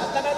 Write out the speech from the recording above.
आता काय